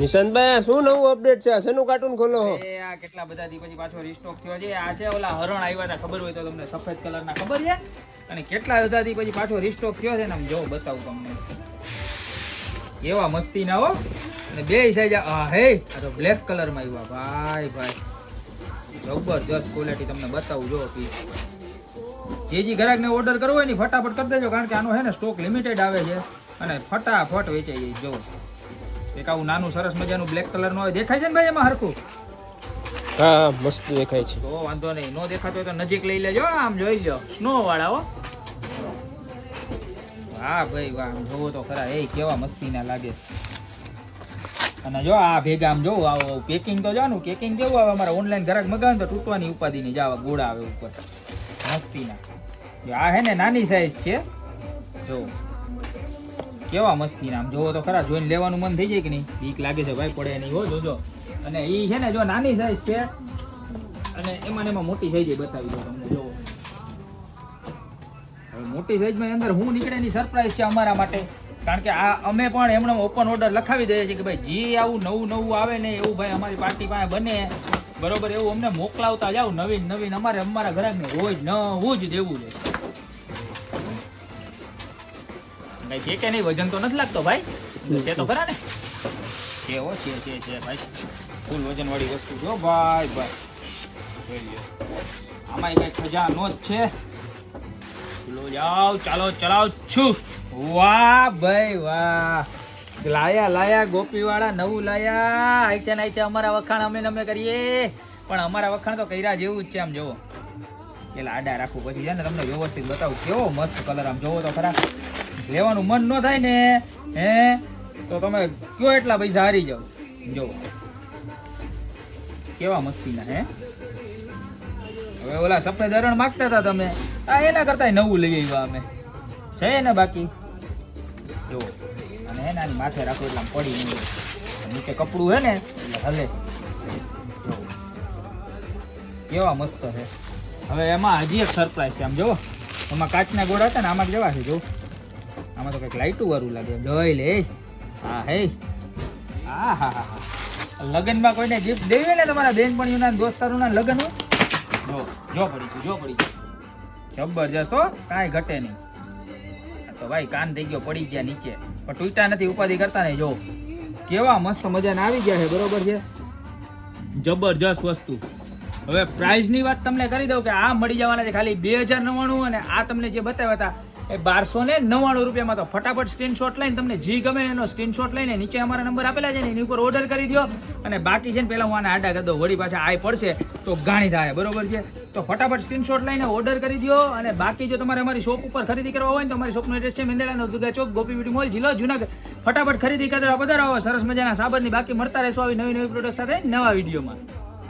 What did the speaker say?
નિશાંતભાઈ, શું નવું અપડેટ છે? શેનું કાર્ટૂન ખોલો? હો એ આ કેટલા બધા દી પછી પાછો રીસ્ટોક થયો છે. આ છે ઓલા હરણ આવ્યા હતા. ખબર હોય તો તમને સફેદ કલરના ખબર છે. અને કેટલા બધા દી પછી પાછો રીસ્ટોક થયો છે ને આમ જો બતાવું તમને. એવા મસ્તી ના હો. અને બે સાઈઝ આ હે, આ તો બ્લેક કલરમાં આવ્યા ભાઈ ભાઈ. જબરજસ્ત ક્વોલિટી તમને બતાવું જો પીસ જે જે ગ્રાહકને ઓર્ડર કરવો હોય ને ફટાફટ કરી દેજો, કારણ કે આનો હે ને સ્ટોક લિમિટેડ આવે છે. અને ફટાફટ વેચાઈ જાય. જો. એક આવું નાનું સરસ મજાનું બ્લેક કલરનું નું દેખાય છે ને ભાઈ એમાં હરખું? હા મસ્ત દેખાય છે. તો વાંધો નહીં નો દેખાતો હોય તો નજીક લઈ લેજો આમ જોઈ લો સ્નો વાળા હો. હા ભાઈ વાહ જોવો તો ખરા એ કેવા મસ્તીના લાગે. અને જો આ ભેગા આમ જોવું આવો પેકિંગ તો જાનું પેકિંગ કેવું આવે અમારે ઓનલાઈન ઘરાક મગાવે તો તૂટવાની ઉપાધિ નહીં જાવા ગોળા આવે ઉપર. મસ્તીના. જો આ હે ને નાની સાઈઝ છે. જો. કેવા મસ્તી નામ જોવો તો ખરા, જોઈને લેવાનું મન થઈ જાય કે નહીં? બીક લાગે છે ભાઈ, પડે નહીં, હો, જોજો. અને એ છે ને, જો નાની સાઈઝ છે, અને એમાં એમાં મોટી સાઈઝ બતાવી દો તમને, જોવો. હવે મોટી સાઈઝમાં અંદર હું નીકળે એની સરપ્રાઈઝ છે અમારા માટે. કારણ કે આ અમે પણ એમણે ઓપન ઓર્ડર લખાવી દઈએ છીએ કે ભાઈ, જે આવું નવું નવું આવે ને એવું ભાઈ અમારી પાર્ટી પાસે બને. બરોબર, એવું અમને મોકલાવતા જાવ નવીન નવીન અમારે અમારા ગ્રાહકને રોજ નવું જ દેવું છે. ભાઈ છે કે નહીં વજન તો નથી લાગતો ભાઈ. છે તો ખરા ને? છે હો છે છે છે ભાઈ. ફૂલ વજન વાળી વસ્તુ જો ભાઈ ભાઈ. આમાં કઈ ખજાનો જ છે. લો જાઓ ચાલો ચલાવ છું. વાહ ભાઈ વાહ. લાયા લાયા ગોપીવાળા નવું લાયા. આઈતે ને આઈતે અમારા વખાણ અમે અમે કરીએ. પણ અમારા વખાણ તો કર્યા જેવું જ છે આમ જોવો. પેલા આડા રાખવું પછી છે ને તમને વ્યવસ્થિત બતાવું. કેવો મસ્ત કલર આમ જોવો તો ખરા. લેવાનું મન ન થાય ને, હે? તો તમે કયો એટલા પૈસા હારી જાઓ? જોવો કેવા મસ્તીના, હે? હવે ઓલા સફેદ હરણ માગતા હતા તમે. આ એના કરતા નવું લઈ આવ્યા અમે. છે ને બાકી? જો અને હે માથે રાખો એટલે પડી નહીં નીચે કપડું હે ને, એટલે હલે. કેવા મસ્ત છે હવે એમાં હજી એક સરપ્રાઈઝ છે આમ જો એમાં કાચના ગોળા હતા ને, આમાં જવા છે જો આમાં તો કંઈક લાઇટું વાળું લાગે. જોઈ લે. હા, હે. હા હા હા લગ્નમાં કોઈને ગિફ્ટ દેવી ને તમારા બેનપણીઓના દોસ્તારોના લગ્ન જો જો પડી જો પડી જબરજસ્ત હો, કાંઈ ઘટે નહીં. તો ભાઈ કાન થઈ ગયો, પડી ગયા નીચે. પણ તૂટ્યા નથી, ઉપાધિ કરતા નહીં, જો. કેવા મસ્ત મજાના આવી ગયા છે, બરોબર છે? જબરજસ્ત વસ્તુ. હવે પ્રાઇઝની વાત તમને કરી દઉં કે આ મળી જવાના છે ખાલી બે હજાર નવ્વાણું અને આ તમને જે બતાવ્યા હતા એ બારસો ને નવ્વાણું રૂપિયામાં તો ફટાફટ સ્ક્રીનશોટ લઈને તમને જી ગમે એનો સ્ક્રીનશોટ લઈને નીચે અમારા નંબર આપેલા છે ને એની ઉપર ઓર્ડર કરી દો અને બાકી છે ને પહેલાં હું આને આડા કરી દઉં, વળી પાછા આય પડશે તો ગાણી થાય, બરોબર છે? તો ફટાફટ સ્ક્રીનશોટ લઈને ઓર્ડર કરી દો અને બાકી જો તમારે અમારી શોપ ઉપર ખરીદી કરવા હોય ને તો અમારી શોપનું એડ્રેસ છે મેંદેડાનો દુર્ગા ચોક, ગોપી બ્યુટી મોલ જિલ્લો જુનાગઢ. ફટાફટ ખરીદી કરવા પધારો સરસ મજાના સાબરની બાકી મળતા રહેશો આવી નવી નવી પ્રોડક્ટ સાથે નવા વિડીયોમાં.